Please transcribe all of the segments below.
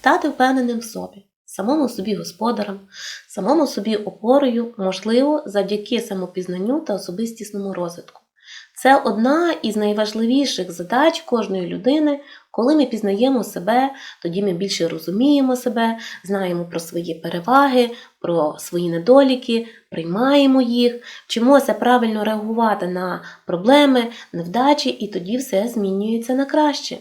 стати впевненим в собі, самому собі господарем, самому собі опорою, можливо, завдяки самопізнанню та особистісному розвитку. Це одна із найважливіших задач кожної людини, коли ми пізнаємо себе, тоді ми більше розуміємо себе, знаємо про свої переваги, про свої недоліки, приймаємо їх, вчимося правильно реагувати на проблеми, невдачі, і тоді все змінюється на краще.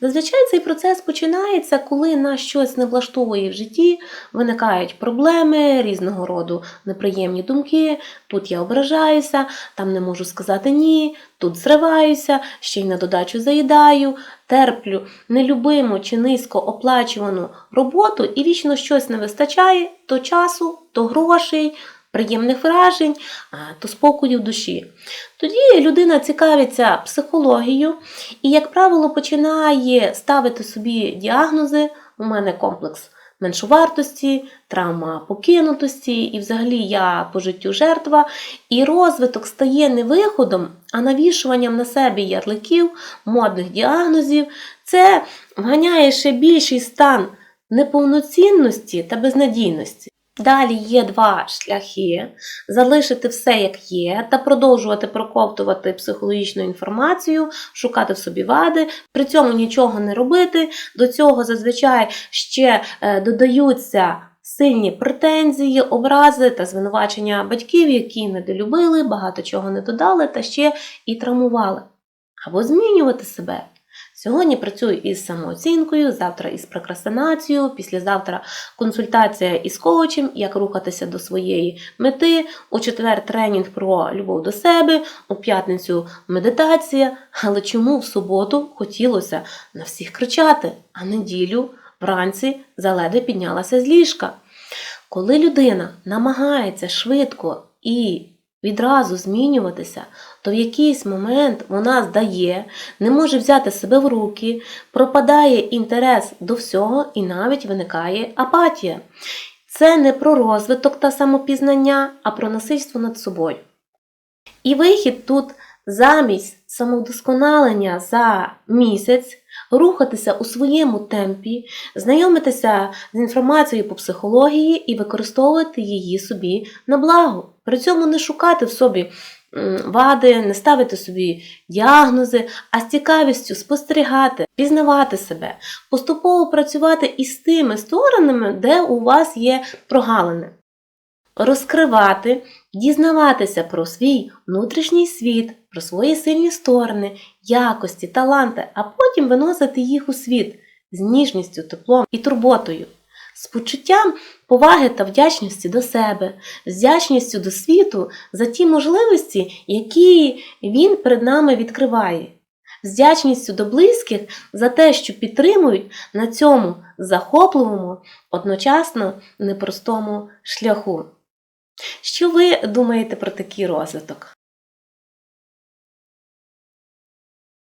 Зазвичай цей процес починається, коли нас щось не влаштовує в житті, виникають проблеми різного роду неприємні думки. Тут я ображаюся, там не можу сказати ні, тут зриваюся, ще й на додачу заїдаю, терплю нелюбиму чи низько оплачувану роботу і вічно щось не вистачає то часу, то грошей. Приємних вражень, то спокою в душі. Тоді людина цікавиться психологією і, як правило, починає ставити собі діагнози. У мене комплекс меншовартості, травма покинутості, і взагалі я по життю жертва. І розвиток стає не виходом, а навішуванням на себе ярликів, модних діагнозів. Це вганяє ще більший стан неповноцінності та безнадійності. Далі є два шляхи: залишити все як є та продовжувати проковтувати психологічну інформацію, шукати в собі вади, при цьому нічого не робити. До цього зазвичай ще е, додаються сильні претензії, образи та звинувачення батьків, які недолюбили, багато чого не додали та ще і травмували. Або змінювати себе. Сьогодні працюю із самооцінкою, завтра із прокрастинацією, післязавтра консультація із коучем, як рухатися до своєї мети. У четвер тренінг про любов до себе, у п'ятницю медитація. Але чому в суботу хотілося на всіх кричати, а неділю вранці заледве піднялася з ліжка? Коли людина намагається швидко і відразу змінюватися, то в якийсь момент вона здає, не може взяти себе в руки, пропадає інтерес до всього і навіть виникає апатія. Це не про розвиток та самопізнання, а про насильство над собою. І вихід тут замість самовдосконалення за місяць, рухатися у своєму темпі, знайомитися з інформацією по психології і використовувати її собі на благо. При цьому не шукати в собі вади, не ставити собі діагнози, а з цікавістю спостерігати, пізнавати себе, поступово працювати із тими сторонами, де у вас є прогалини. Розкривати, дізнаватися про свій внутрішній світ, про свої сильні сторони, якості, таланти, а потім виносити їх у світ з ніжністю, теплом і турботою, з почуттям поваги та вдячності до себе, з вдячністю до світу за ті можливості, які він перед нами відкриває, з вдячністю до близьких за те, що підтримують на цьому захопливому, одночасно непростому шляху. Що ви думаєте про такий розвиток?